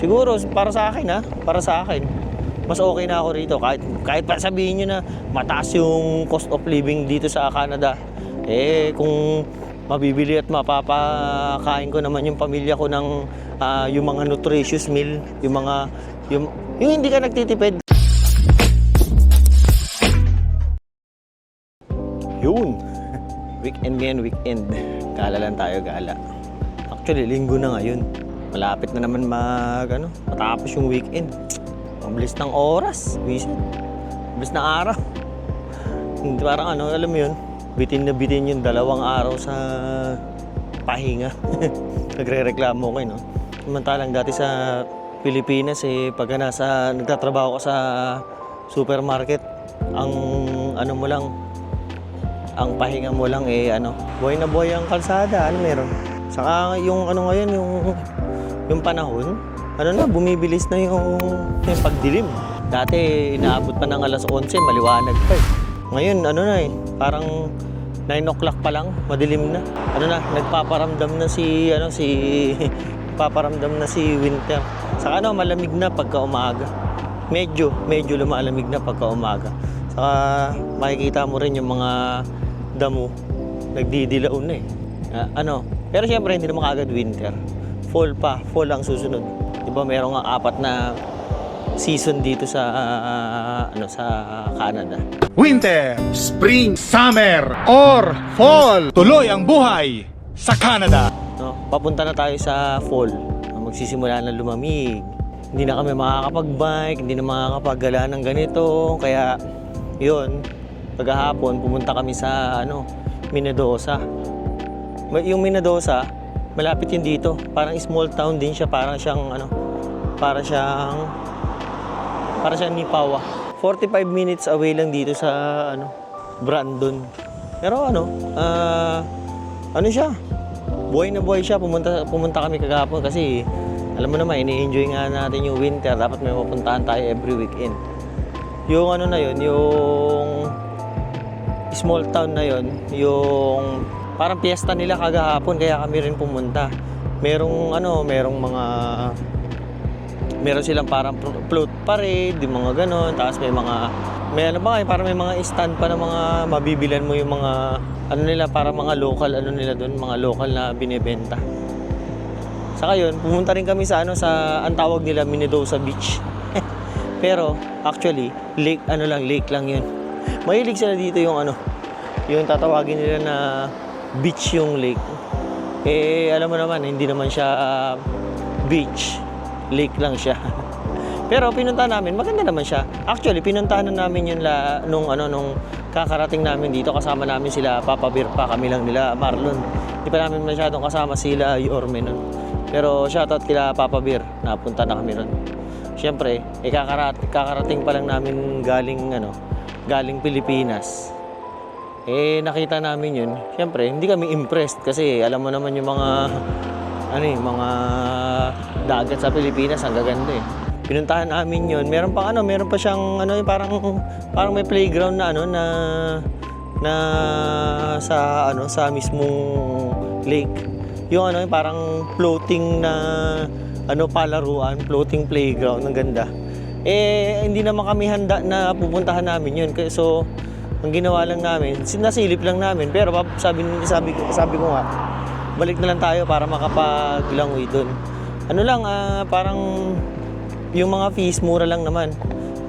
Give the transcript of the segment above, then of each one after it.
Siguro, para sa akin ha, para sa akin, mas okay na ako rito. Kahit, kahit pa sabihin nyo na mataas yung cost of living dito sa Canada. Eh, kung mabibili at mapapakain ko naman yung pamilya ko ng ah, yung mga nutritious meal, yung mga, yung, yung hindi ka nagtitipid. Yun. Weekend ngayon, weekend. Gala lang tayo, gala. Actually, linggo na ngayon. Malapit na naman mag, ano, matapos yung weekend. Ang bilis ng oras. Visit. Ang bilis ng araw. Parang ano, alam mo yun, bitin na bitin yung dalawang araw sa pahinga. Nagre-reklamo ko, eh, no? Samantalang dati sa Pilipinas, eh, pagka nasa, nagtatrabaho ka sa supermarket, ang ano mo lang, ang pahinga mo lang eh ano, buhay na buhay ang kalsada, ano meron. Saka yung ano ngayon, yung yung panahon, ano na, bumibilis na yung, yung pagdilim. Dati, inaabot pa ng alas 11, maliwanag pa eh. Ngayon, ano na eh, parang 9 o'clock pa lang, madilim na. Ano na, nagpaparamdam na si, ano, si, paparamdam na si winter. Saka ano, malamig na pagka umaga. Medyo, medyo lumalamig na pagka umaga. Saka makikita mo rin yung mga damo, nagdidilaw na eh. Ah, ano, pero siyempre hindi naman kagad winter. Fall pa, fall ang susunod. 'Di ba merong nga apat na season dito sa ah, ano sa Canada. Winter, Spring, Summer, or Fall. Tuloy ang buhay sa Canada. No? Papunta na tayo sa fall. Magsisimula na lumamig. Hindi na kami makakapag-bike, hindi na makakapag-gala ng ganito. Kaya, yun, pagkahapon, pumunta kami sa, ano, Minadosa. Ma- Yung Minadosa, malapit yun dito. Parang small town din siya, parang siyang, ano, para siyang, para siyang Nipawa. 45 minutes away lang dito sa, ano, Brandon. Pero ano, ah, ano siya, buhay na buhay siya. Pumunta, pumunta kami kagapon kasi alam mo naman, ini-enjoy nga natin yung winter. Dapat may mapuntahan tayo every weekend. Yung ano na yun, yung small town na yun, yung parang piyesta nila kagahapon kaya kami rin pumunta. Merong ano, merong mga meron silang parang float parade, yung mga ganon, tapos may mga may ano ba, parang may mga stand pa na mga mabibilan mo yung mga ano nila, para mga local ano nila doon, mga local na binebenta. Saka yun, pumunta rin kami sa ano sa ang tawag nila Minnedosa Beach. Pero actually, lake ano lang, lake lang yun. Mahilig sila dito yung ano, yung tatawagin nila na beach yung lake. Eh, alam mo naman, hindi naman siya ah, beach. Lake lang siya. Pero pinuntahan namin, maganda naman siya. Actually, pinuntahan na namin yun la, nung, ano, nung kakarating namin dito. Kasama namin sila, Papa Bear pa, kami lang nila, Marlon. Hindi pa namin masyadong kasama sila, Yorme nun. Pero shoutout kila Papa Bear, napunta na kami nun. Siyempre, eh, kakarat, kakarating pa lang namin galing, ano, galing Pilipinas. Eh, nakita namin yun. Siyempre, hindi kami impressed kasi alam mo naman yung mga, ano eh, mga dagat sa Pilipinas, ang gaganda eh. Pinuntahan namin yun. Meron pa ano, meron pa siyang ano, yung parang parang may playground na ano na na sa ano sa mismong lake. Yung ano, yung parang floating na ano palaruan, floating playground, ang ganda. Eh hindi naman kami handa na pupuntahan namin yun. So ang ginawa lang namin, sinasilip lang namin. Pero sabi sabi sabi ko nga, balik na lang tayo para makapaglangoy doon. Ano lang, ah, parang yung mga fees mura lang naman.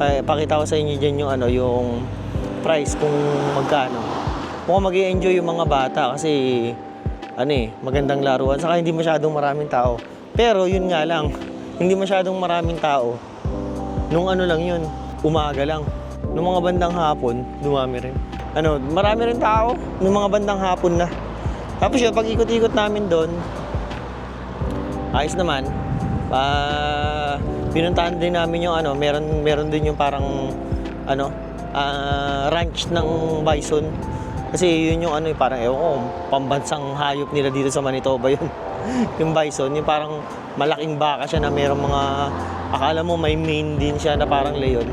Ay, pakita ko sa inyo diyan yung ano, yung price kung magkano. Mukhang mag enjoy yung mga bata kasi ano eh, magandang laruan. Saka hindi masyadong maraming tao. Pero yun nga lang, hindi masyadong maraming tao. Nung ano lang yun, umaga lang. Nung mga bandang hapon, dumami rin. Ano, marami rin tao. Nung mga bandang hapon na. Tapos yun, pag ikot-ikot namin doon, ayos naman. Pa pinuntahan din namin yung ano, meron meron din yung parang ano, ah, ranch ng bison. Kasi yun yung ano, eh, parang ewan ko, pambansang hayop nila dito sa Manitoba yun. yung bison, yung parang malaking baka siya na merong mga, akala mo may mane din siya na parang leon.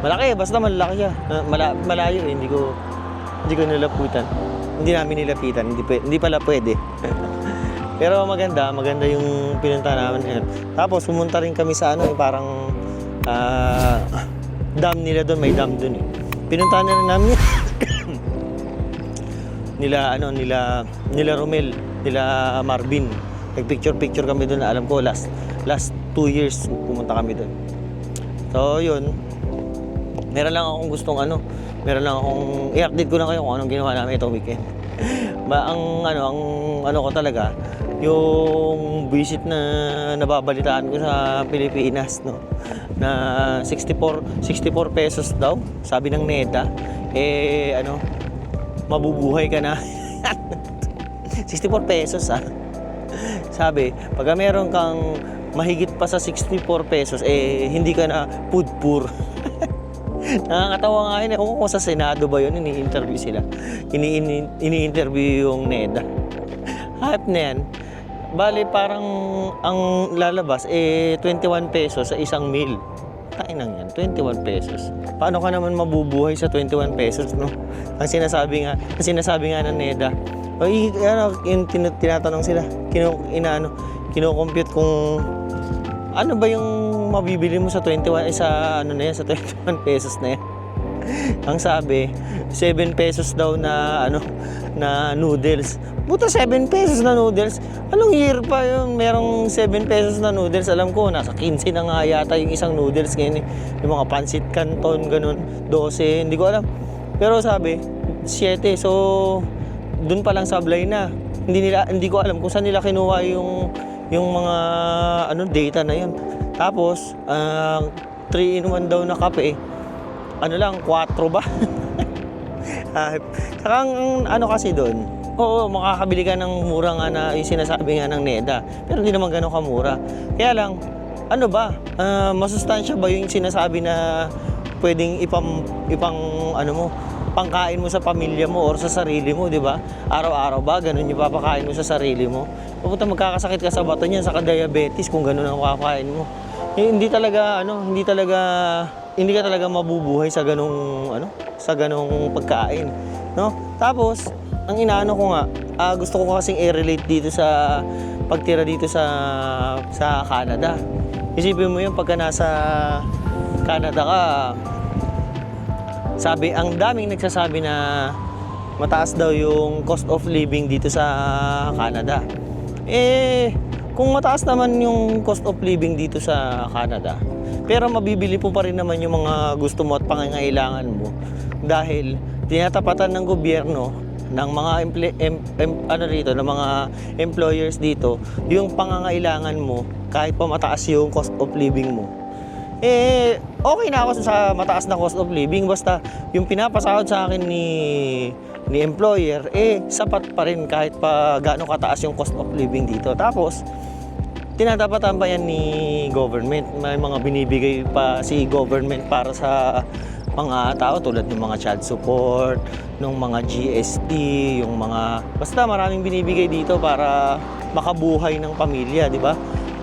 Malaki, basta malaki siya. Mala, malayo eh, hindi ko, hindi ko nilaputan. Hindi namin nilapitan, hindi, pwe- hindi pala pwede. Pero maganda, maganda yung pinunta namin. Tapos pumunta rin kami sa ano, eh, parang ah, dam nila doon, may dam doon eh. Pinunta na rin namin nila ano nila nila Romel, nila Marvin. Nagpicture picture kami doon, alam ko last last two years pumunta kami doon. So yun, meron lang akong gustong ano, meron lang akong i-update ko na kayo kung anong ginawa namin itong weekend. ba ang ano ang ano ko talaga yung visit na nababalitaan ko sa Pilipinas no na 64 64 pesos daw sabi ng NEDA eh ano mabubuhay ka na. 64 pesos ah. Sabi pag meron kang mahigit pa sa 64 pesos eh hindi ka na food poor Nakakatawa nga yun. ko kung sa Senado ba yun, ini-interview sila. Ini, ini, ini-interview yung NEDA. Hype na yan. Bali, parang ang lalabas, eh, 21 pesos sa isang meal. Tain nang yan, 21 pesos. Paano ka naman mabubuhay sa 21 pesos, no? Ang sinasabi nga, ang sinasabi nga ng NEDA, i, ano, yung tin- tinatanong sila, kino, inaano, kino-compute kung ano ba yung mabibili mo sa 21 eh, sa ano na yan sa 21 pesos na yan? Ang sabi, 7 pesos daw na ano na noodles. Buta 7 pesos na noodles. Anong year pa yun? Merong 7 pesos na noodles. Alam ko, nasa 15 na nga yata yung isang noodles ngayon. eh. Yung mga pancit canton, ganun. 12, hindi ko alam. Pero sabi, 7. So, dun pa lang sablay na. Hindi nila hindi ko alam kung saan nila kinuha yung yung mga ano data na yun. Tapos, ang 3 in 1 daw na kape, ano lang, 4 ba? Ah, Saka ang ano kasi doon, oo, makakabili ka ng mura nga na yung sinasabi nga ng NEDA. Pero hindi naman ganun kamura. Kaya lang, ano ba, ah, masustansya ba yung sinasabi na pwedeng ipang, ipang ano mo, pangkain mo sa pamilya mo or sa sarili mo, di ba? Araw-araw ba, ganun yung papakain mo sa sarili mo? Pupunta magkakasakit ka sa bato niyan, sa diabetes kung ganun ang kakain mo. Eh, hindi talaga, ano, hindi talaga, hindi ka talaga mabubuhay sa ganung, ano, sa ganung pagkain. No? Tapos, ang inaano ko nga, ah, gusto ko kasing i-relate dito sa pagtira dito sa sa Canada. Isipin mo yung pagka nasa Canada ka, sabi, ang daming nagsasabi na mataas daw yung cost of living dito sa Canada. Eh, kung mataas naman yung cost of living dito sa Canada, pero mabibili po pa rin naman yung mga gusto mo at pangangailangan mo dahil tinatapatan ng gobyerno ng mga emple- em- em- ano rito ng mga employers dito yung pangangailangan mo kahit pa mataas yung cost of living mo eh, okay na ako sa mataas na cost of living. Basta yung pinapasahod sa akin ni ni employer, eh, sapat pa rin kahit pa gaano kataas yung cost of living dito. Tapos, tinatapatan pa yan ni government. May mga binibigay pa si government para sa mga tao tulad ng mga child support, ng mga GST, yung mga... Basta maraming binibigay dito para makabuhay ng pamilya, di ba?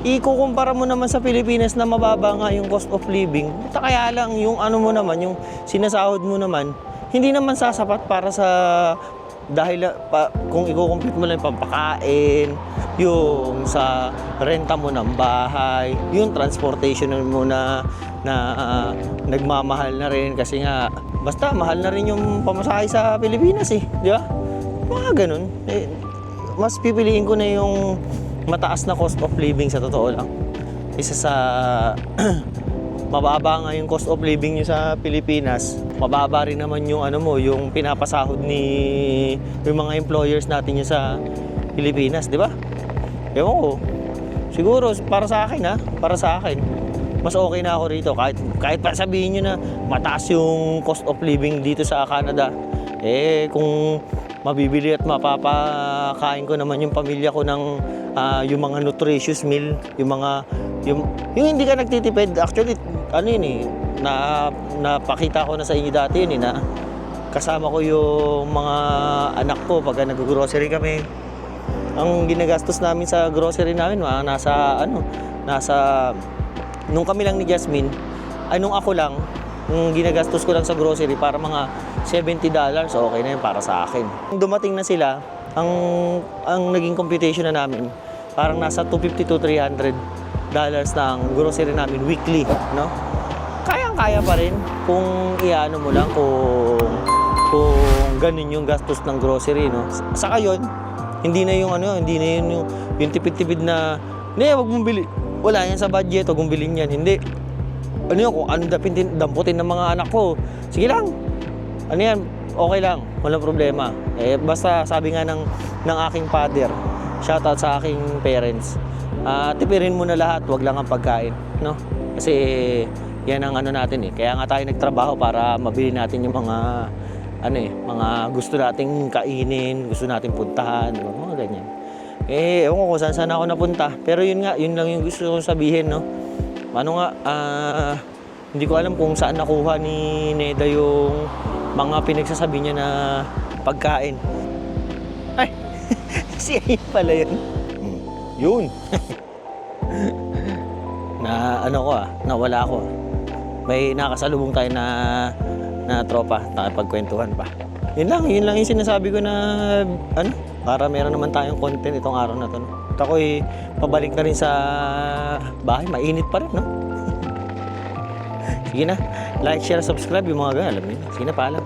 ikukumpara mo naman sa Pilipinas na mababa nga yung cost of living, kaya lang yung ano mo naman, yung sinasahod mo naman, hindi naman sasapat para sa dahil ah, pa, kung i-compute mo lang yung pampakain, yung sa renta mo ng bahay, yung transportation mo na na ah, nagmamahal na rin kasi nga basta mahal na rin yung pamasahe sa Pilipinas eh, di ba? Mga ganun. Eh, mas pipiliin ko na yung mataas na cost of living sa totoo lang. Isa sa mababa nga yung cost of living nyo sa Pilipinas, mababa rin naman yung ano mo, yung pinapasahod ni yung mga employers natin yung sa Pilipinas, di ba? Ewan ko. Siguro para sa akin ha, para sa akin. Mas okay na ako rito kahit kahit pa sabihin niyo na mataas yung cost of living dito sa Canada. Eh kung mabibili at mapapakain ko naman yung pamilya ko ng ah, yung mga nutritious meal, yung mga yung, yung hindi ka nagtitipid. Actually, ano yun eh, na napakita ko na sa inyo dati yun eh, na kasama ko yung mga anak ko pag nag-grocery kami. Ang ginagastos namin sa grocery namin, mga nasa ano, nasa nung kami lang ni Jasmine, ay nung ako lang, nung ginagastos ko lang sa grocery para mga 70 dollars, okay na yun para sa akin. Nung Dumating na sila, ang ang naging computation na namin, parang nasa 250 to 300 ang grocery namin weekly, no? Kayang-kaya pa rin kung iano mo lang kung kung ganun yung gastos ng grocery, no? Saka yun, hindi na yung ano, hindi na yun yung, yung tipid-tipid na, hindi, wag mong bili. Wala yan sa budget, wag mong bilhin yan. Hindi. Ano yun, kung ano dapin, damputin ng mga anak ko, sige lang. Ano yan, okay lang, walang problema. Eh, basta sabi nga ng, ng aking father, shoutout sa aking parents, ah tipirin mo na lahat, wag lang ang pagkain, no? Kasi yan ang ano natin eh. Kaya nga tayo nagtrabaho para mabili natin yung mga ano eh, mga gusto nating kainin, gusto nating puntahan, di ba? mga ganyan. Eh, ewan ko kung saan saan ako napunta. Pero yun nga, yun lang yung gusto kong sabihin, no? Ano nga, ah, hindi ko alam kung saan nakuha ni Neda yung mga pinagsasabi niya na pagkain. Ay, si Ayin pala yun. Hmm, Yun. na ano ko ah, nawala ako. May nakasalubong tayo na na tropa, nakipagkwentuhan pa. Yun lang, yun lang yung sinasabi ko na ano, para meron naman tayong content itong araw na to. No? At ako'y pabalik na rin sa bahay, mainit pa rin, no? Sige na, like, share, subscribe yung mga ganun, alam niyo. Sige na, paalam.